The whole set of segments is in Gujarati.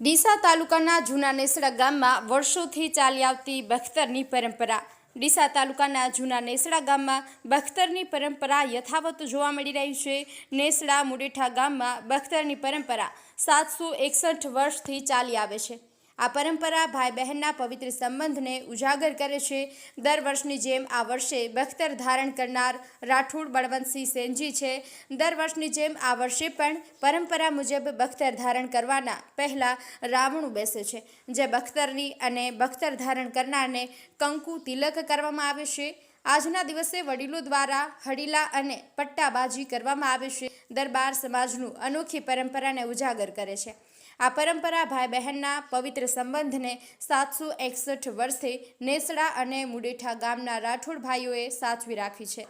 ડીસા તાલુકાના જૂના નેસડા ગામમાં વર્ષોથી ચાલી આવતી બખ્તરની પરંપરા. ડીસા તાલુકાના જૂના નેસડા ગામમાં બખ્તરની પરંપરા યથાવત જોવા મળી રહી છે. નેસડા મુડેઠા ગામમાં બખ્તરની પરંપરા સાતસો એકસઠ વર્ષથી ચાલી આવે છે. આ પરંપરા ભાઈ બહેનના પવિત્ર સંબંધને ઉજાગર કરે છે. દર વર્ષની જેમ આ વર્ષે બખ્તર ધારણ કરનાર રાઠોડ બળવંતસિંહ સેનજી છે. દર વર્ષની જેમ આ વર્ષે પણ પરંપરા મુજબ બખ્તર ધારણ કરવાના પહેલાં રાવણું બેસે છે. જે બખ્તરની અને બખ્તર ધારણ કરનારને કંકુ તિલક કરવામાં આવે છે. આજના દિવસે વડીલો દ્વારા હડીલા અને પટ્ટાબાજી કરવામાં આવે છે. દરબાર સમાજનું અનોખી પરંપરાને ઉજાગર કરે છે. આ પરંપરા ભાઈ બહેનના પવિત્ર સંબંધને સાતસો એકસઠ વર્ષે નેસડા અને મુડેઠા ગામના રાઠોડ ભાઈઓએ સાચવી રાખી છે.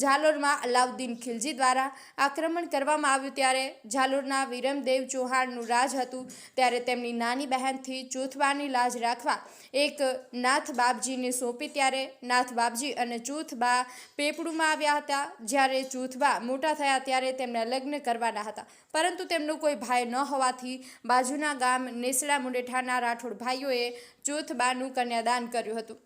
જાલોરમાં અલાઉદ્દીન ખિલજી દ્વારા આક્રમણ કરવામાં આવ્યું ત્યારે ઝાલોરના વિરમદેવ ચૌહાણનું રાજ હતું. ત્યારે તેમની નાની બહેનથી ચોથબાની લાજ રાખવા એક નાથ બાપજીને સોંપી ત્યારે નાથ બાપજી અને ચોથબા પેપડુમાં આવ્યા હતા. જ્યારે ચોથબા મોટા થયા ત્યારે તેમના લગ્ન કરવાના હતા. પરંતુ તેમનો કોઈ ભાઈ ન હોવાથી બાજુના ગામ નેસડા મુંડેઠાના રાઠોડ ભાઈઓએ ચોથબાનું કન્યાદાન કર્યું હતું.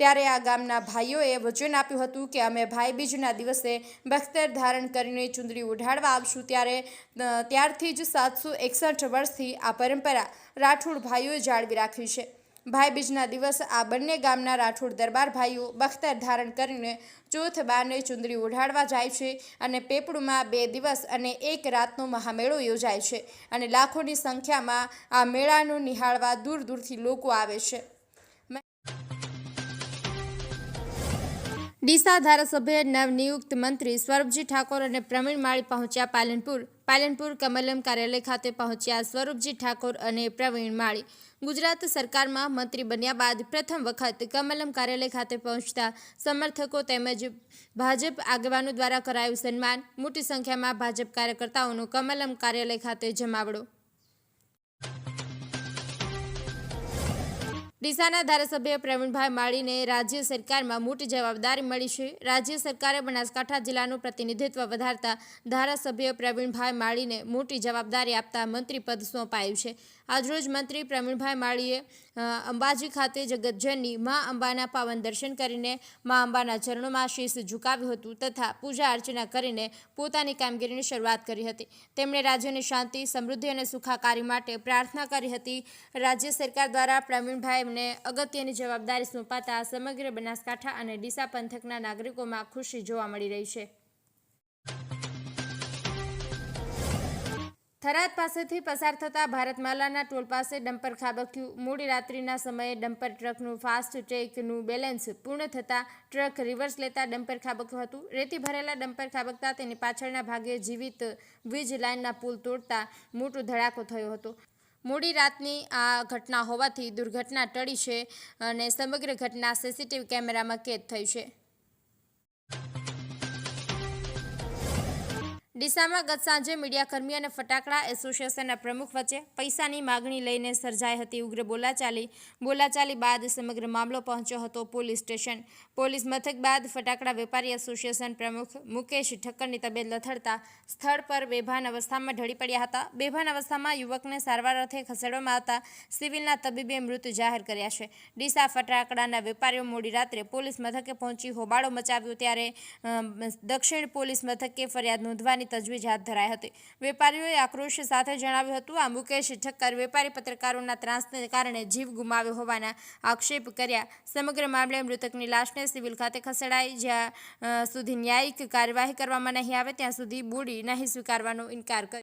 ત્યારે આ ગામના ભાઈઓએ વચન આપ્યું હતું કે અમે ભાઈબીજના દિવસે બખ્તર ધારણ કરીને ચુંદડી ઉઢાડવા આવશું ત્યારે ત્યારથી જ સાતસો એકસઠ વર્ષથી આ પરંપરા રાઠોડ ભાઈઓએ જાળવી રાખી છે. ભાઈબીજના દિવસ આ બંને ગામના રાઠોડ દરબાર ભાઈઓ બખ્તર ધારણ કરીને ચોથ બારને ચુંદડી ઉઢાડવા જાય છે અને પેપડુમાં બે દિવસ અને એક રાતનો મહામેળો યોજાય છે અને લાખોની સંખ્યામાં આ મેળાનું નિહાળવા દૂર દૂરથી લોકો આવે છે. ડીસા ધારાસભ્ય નવનિયુક્ત મંત્રી સ્વરૂપજી ઠાકોર અને પ્રવીણ માળી પહોંચ્યા પાલનપુર. પાલનપુર કમલમ કાર્યાલય ખાતે પહોંચ્યા સ્વરૂપજી ઠાકોર અને પ્રવીણ માળી. ગુજરાત સરકારમાં મંત્રી બન્યા બાદ પ્રથમ વખત કમલમ કાર્યાલય ખાતે પહોંચતા સમર્થકો તેમજ ભાજપ આગેવાનો દ્વારા કરાયું સન્માન. મોટી સંખ્યામાં ભાજપ કાર્યકર્તાઓનો કમલમ કાર્યાલય ખાતે જમાવડો ડીસાના ધારાસભ્ય પ્રવીણભાઈ માળીને રાજ્ય સરકારમાં મોટી જવાબદારી મળી છે. રાજ્ય સરકારે બનાસકાંઠા જિલ્લાનું પ્રતિનિધિત્વ વધારતા ધારાસભ્ય પ્રવીણભાઈ માળીને મોટી જવાબદારી આપતા મંત્રી પદ સોંપાયું છે. આજરોજ મંત્રી પ્રવીણભાઈ માળીએ અંબાજી ખાતે જગતજનની મા અંબાના પાવન દર્શન કરીને મા અંબાના ચરણોમાં શીશ ઝુકાવ્યું હતું તથા પૂજા અર્ચના કરીને પોતાની કામગીરીની શરૂઆત કરી હતી. તેમણે રાજ્યની શાંતિ, સમૃદ્ધિ અને સુખાકારી માટે પ્રાર્થના કરી હતી. રાજ્ય સરકાર દ્વારા પ્રવીણભાઈને અગત્યની જવાબદારી સોંપાતા સમગ્ર બનાસકાંઠા અને ડીસા પંથકના નાગરિકોમાં ખુશી જોવા મળી રહી છે. થરાદ પાસેથી પસાર થતા ભારતમાલાના ટોલ પાસે ડમ્પર ખાબક્યું. મોડી રાત્રિના સમયે ડમ્પર ટ્રકનું ફાસ્ટ ટ્રેકનું બેલેન્સ પૂર્ણ થતાં ટ્રક રિવર્સ લેતા ડમ્પર ખાબક્યું હતું. રેતી ભરેલા ડમ્પર ખાબકતા તેની પાછળના ભાગે જીવિત વીજ લાઇનના પુલ તોડતા મોટો ધડાકો થયો હતો. મોડી રાતની આ ઘટના હોવાથી દુર્ઘટના ટળી છે અને સમગ્ર ઘટના સીસીટીવી કેમેરામાં કેદ થઈ છે. ડીસામાં ગત સાંજે મીડિયાકર્મી અને ફટાકડા એસોસિએશનના પ્રમુખ વચ્ચે પૈસાની માગણી લઈને સર્જાઈ હતી ઉગ્ર બોલાચાલી. બોલાચાલી બાદ સમગ્ર મામલો પહોંચ્યો હતો પોલીસ સ્ટેશન. પોલીસ મથક બાદ ફટાકડા વેપારી એસોસિએશન પ્રમુખ મુકેશ ઠક્કરની તબિયત લથડતા સ્થળ પર બેભાન અવસ્થામાં ઢળી પડ્યા હતા. બેભાન અવસ્થામાં યુવકને સારવાર અર્થે ખસેડવામાં આવતા સિવિલના તબીબે મૃત જાહેર કર્યા છે. ડીસા ફટાકડાના વેપારીઓ મોડી રાત્રે પોલીસ મથકે પહોંચી હોબાળો મચાવ્યો ત્યારે દક્ષિણ પોલીસ મથકે ફરિયાદ નોંધવાની તજવીજ હાથ ધરાઈ હતી. વેપારીઓએ આક્રોશ સાથે જણાવ્યું હતું, આ મુકેશ ઠક્કર વેપારી પત્રકારોના ત્રાસને કારણે જીવ ગુમાવ્યો હોવાના આક્ષેપ કર્યા. સમગ્ર મામલે મૃતકની લાશને સિવિલ ખાતે ખસેડાઈ, જ્યાં સુધી ન્યાયિક કાર્યવાહી કરવામાં નહીં આવે, ત્યાં સુધી બોડી નહીં સ્વીકારવાનો ઇનકાર કર્યો.